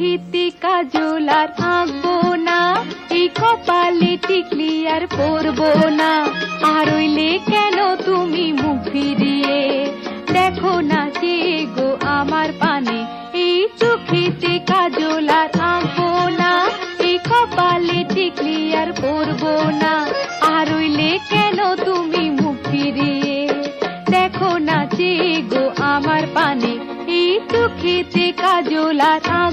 চোখেতে কাজল আঁকবো না এই কপালে টিকলি আর পরবো না আর রইলে কেন তুমি মুখ ফিরিয়ে দেখো না যে গো আমার পানে? এই চোখেতে কাজল আঁকবো না এই কপালে টিকলি আর পরবো না আর রইলে কেন তুমি মুখ ফিরিয়ে দেখো না যে গো আমার পানে? এই চোখেতে কাজল আর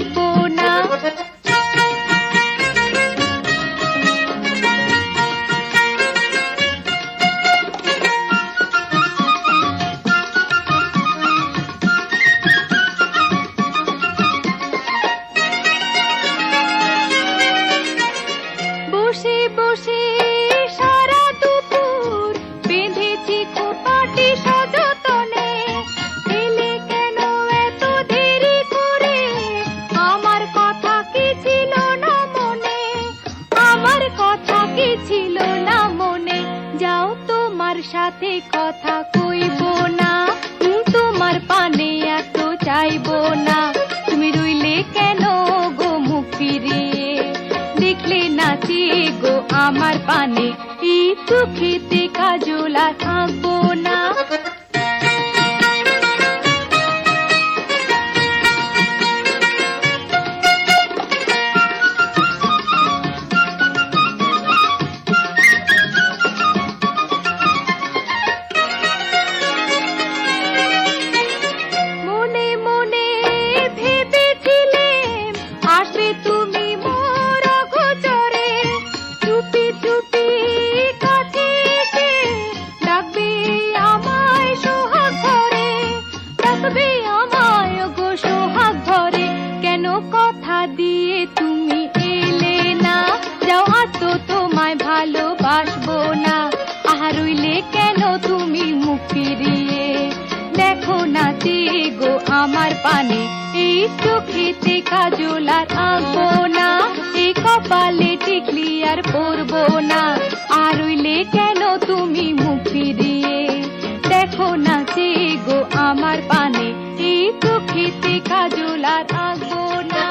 কি না মনে? যাও তোমার সাথে কথা কইব না। তোমার পানে এত চাইব না। তুমি রইলে কেন গো মুখ দেখলে নাচি গো আমার পানে। এই চোখেতে কাজলা থাকব না তুমি মুখ ফিরিয়ে? দেখো না গো আমার পানে, এই চোখেতে কাজল আর আঁকবো না, এই কপালে টিকলি আর পরবো না। আর রইলে কেন তুমি মুখ ফিরিয়ে? দেখো না গো আমার পানে, এই চোখেতে কাজল আর আঁকবো না।